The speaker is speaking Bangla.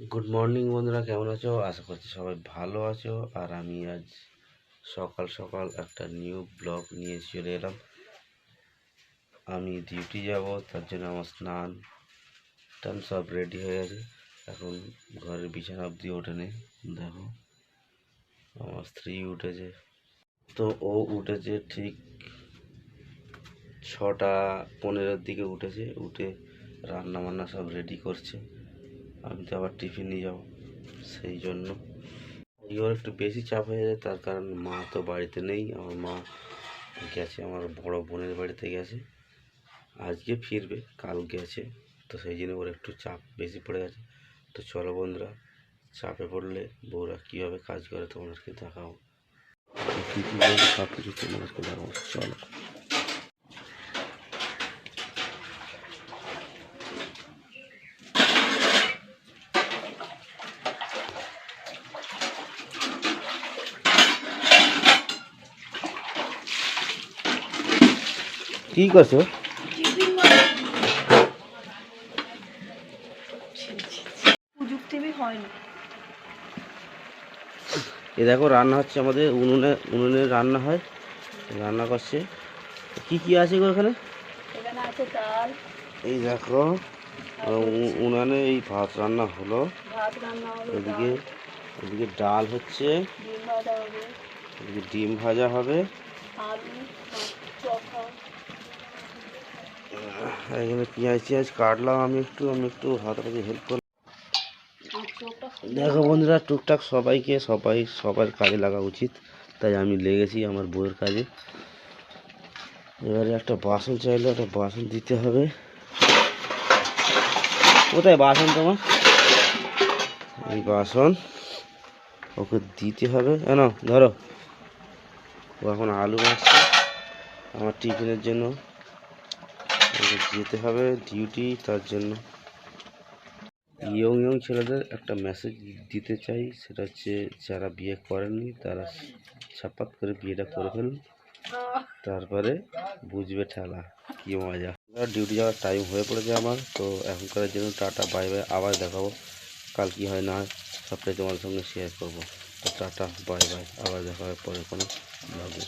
গুড মর্নিং বন্ধুরা, কেমন আছো? আশা করছি সবাই ভালো আছো। আর আমি আজ সকাল সকাল একটা নিউ ব্লগ নিয়ে চলে এলাম। আমি ডিউটি যাব, তার জন্য আমার স্নান টান সব রেডি হয়ে গেছে। এখন ঘরের বিছানা অবধি ওঠেনি, দেখো। আমার স্ত্রী উঠেছে। তো ও উঠেছে ঠিক ছটা পনেরোর দিকে উঠেছে, উঠে রান্না বান্না সব রেডি করছে। আমি তো আবার টিফিন নিয়ে যাব। সেই জন্য। ওর একটু বেশি চাপ হয়ে যায়, তার কারণ মা তো বাড়িতে নেই। আমার মা গেছে, আমার বড় বোনের বাড়িতে গেছে। আজকে ফিরবে, কাল গেছে। তো সেই জন্য ওর একটু চাপ বেশি পড়ে গেছে। তো চলো বন্ধুরা, চাপে পড়লে বউরা কীভাবে কাজ করে তোমাদেরকে দেখাও সব কিছু তোমাদেরকে দেখাবো। চলো। কী করছ? এ দেখো রান্না হচ্ছে আমাদের উনুনে উনুনে রান্না হয় রান্না করছে। কি কি আছে গো এখানে? এখানে আছে ডাল। এই দেখো উনানে এই ভাত রান্না হলো। ভাত রান্না হবে এদিকে এদিকে ডাল হচ্ছে। ডিম ভাজা হবে। এদিকে ডিম ভাজা হবে। এখানে পেঁয়াজ টিয়াজ কাটলাম, আমি একটু আমি একটু হাতাপাতি হেল্প করলাম। দেখো বন্ধুরা, টুকটাক সবাইকে, সবাই, সবার কাজে লাগা উচিত, তাই আমি লেগেছি আমার বউয়ের কাজে। এবারে একটা বাসন চাইলে, একটা বাসন দিতে হবে। কোথায় বাসন তোমার? এই বাসন ওকে দিতে হবে। কেন ধরো। ও এখন আলু মারছে আমার টিফিনের জন্য। যেতে হবে ডিউটি তার জন্য। ইয়ং ইয়ং ছেলেদের একটা মেসেজ দিতে চাই, সেটা হচ্ছে যারা বিয়ে করেননি তারা ছাপাত করে বিয়েটা করে ফেলুন। তারপরে বুঝবে ঠেলা, কি মজা। ডিউটি যাওয়ার টাইম হয়ে পড়েছে আমার, তো এখনকার জন্য টাটা বাই বাই আবার দেখাবো। কাল কি হয় না হয় সবটাই তোমার সঙ্গে শেয়ার করব। তো টাটা বাই বাই আবার দেখা হবে পরে কোনো ব্লগে